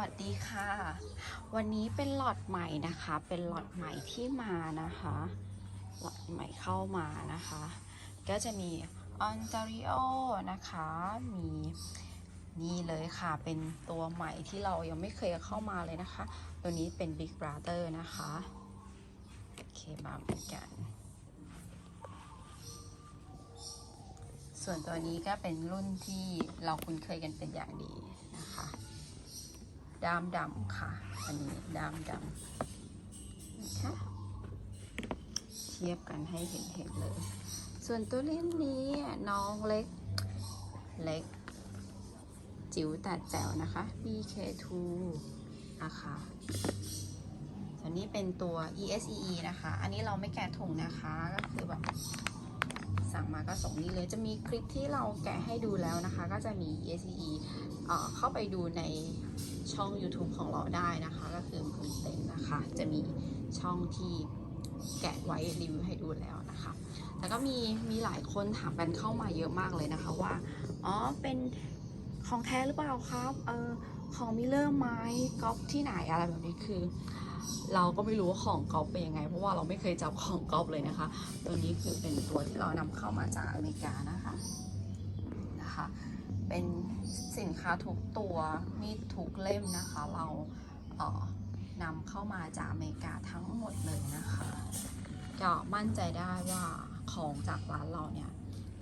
วัสดีค่ะ วันนี้เป็นหลอดใหม่นะคะ เป็นหลอดใหม่ที่มานะคะ หลอดใหม่เข้ามานะคะ ก็จะมีออนตาริโอนะคะ มีนี่เลยค่ะ เป็นตัวใหม่ที่เรายังไม่เคยเข้ามาเลยนะคะ ตัวนี้เป็น Big Brother นะคะ โอเคมาเหมือนกัน ส่วนตัวนี้ก็เป็นรุ่นที่เราคุ้นเคยกันเป็นอย่างดีนะคะ ดามดำค่ะ อันนี้ดามดำนะคะเทียบกันให้เห็นเห็นเลย ส่วนตัวเล่มนี้น้องเล็กเล็ก จิ๋วแต่แจ๋วนะคะ BK2 นะคะส่วนนี้เป็นตัว ESEE นะคะ อันนี้เราไม่แกะถุงนะคะ ก็คือแบบสั่งมาก็ส่งนี้เลย จะมีคลิปที่เราแกะให้ดูแล้วนะคะ ก็จะมี ESE เเข้าไปดูใน ช่อง YouTube ของเราได้นะคะ ก็คือมือเต็นนะคะ จะมีช่องที่แกะไว้รีวิวให้ดูแล้วนะคะแต่ก็มีมีหลายคนถามกันเข้ามาเยอะมากเลยนะคะว่า อ๋อ เป็นของแท้หรือเปล่าครับ เออของมิเลอร์ไม้ก๊อปที่ไหนอะไรแบบนี้คือ เราก็ไม่รู้ว่าของก๊อปเป็นยังไง เพราะว่าเราไม่เคยจับของก๊อปเลยนะคะ ตัวนี้คือเป็นตัวที่เรานำเข้ามาจากอเมริกานะคะ เป็นสินค้าทุกตัวมีดทุกเล่มนะคะ เราเออนำเข้ามาจากอเมริกาทั้งหมดเลยนะคะก็มั่นใจได้ว่าของจากร้านเราเนี่ย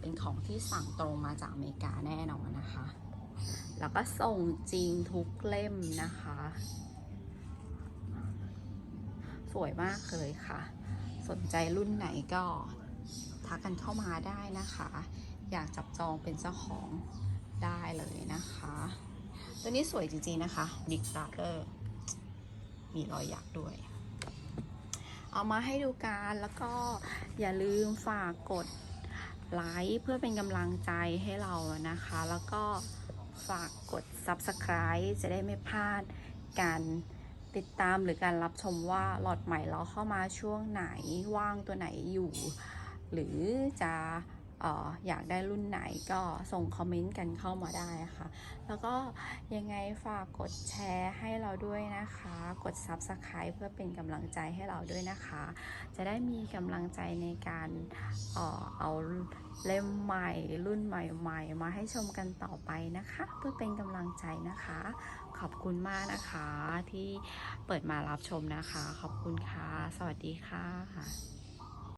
เป็นของที่สั่งตรงมาจากอเมริกาแน่นอนนะคะ แล้วก็ส่งจริงทุกเล่มนะคะ สวยมากเลยค่ะ สนใจรุ่นไหนก็ทักกันเข้ามาได้นะคะ อยากจับจองเป็นเจ้าของ ได้เลยนะคะ ตัวนี้สวยจริงๆนะคะ Big Brother มีรอยยักด้วย เอามาให้ดูกันแล้วก็อย่าลืมฝากกดไลค์เพื่อเป็นกำลังใจให้เรานะคะ แล้วก็ฝากกด Subscribe จะได้ไม่พลาดการติดตามหรือการรับชมว่าหลอดใหม่เราเข้ามาช่วงไหนว่างตัวไหนอยู่ หรือจะ อออยากได้รุ่นไหนก็ส่งคอมเมนต์กันเข้ามาได้ค่ะ แล้วก็ยังไงฝากกดแชร์ให้เราด้วยนะคะ กด Subscribe เพื่อเป็นกำลังใจให้เราด้วยนะคะ จะได้มีกำลังใจในการออเอาเล่มใหม่รุ่นใหม่ๆ มาให้ชมกันต่อไปนะคะ เพื่อเป็นกำลังใจนะคะ ขอบคุณมากนะคะที่เปิดมารับชมนะคะ ขอบคุณค่ะ สวัสดีค่ะ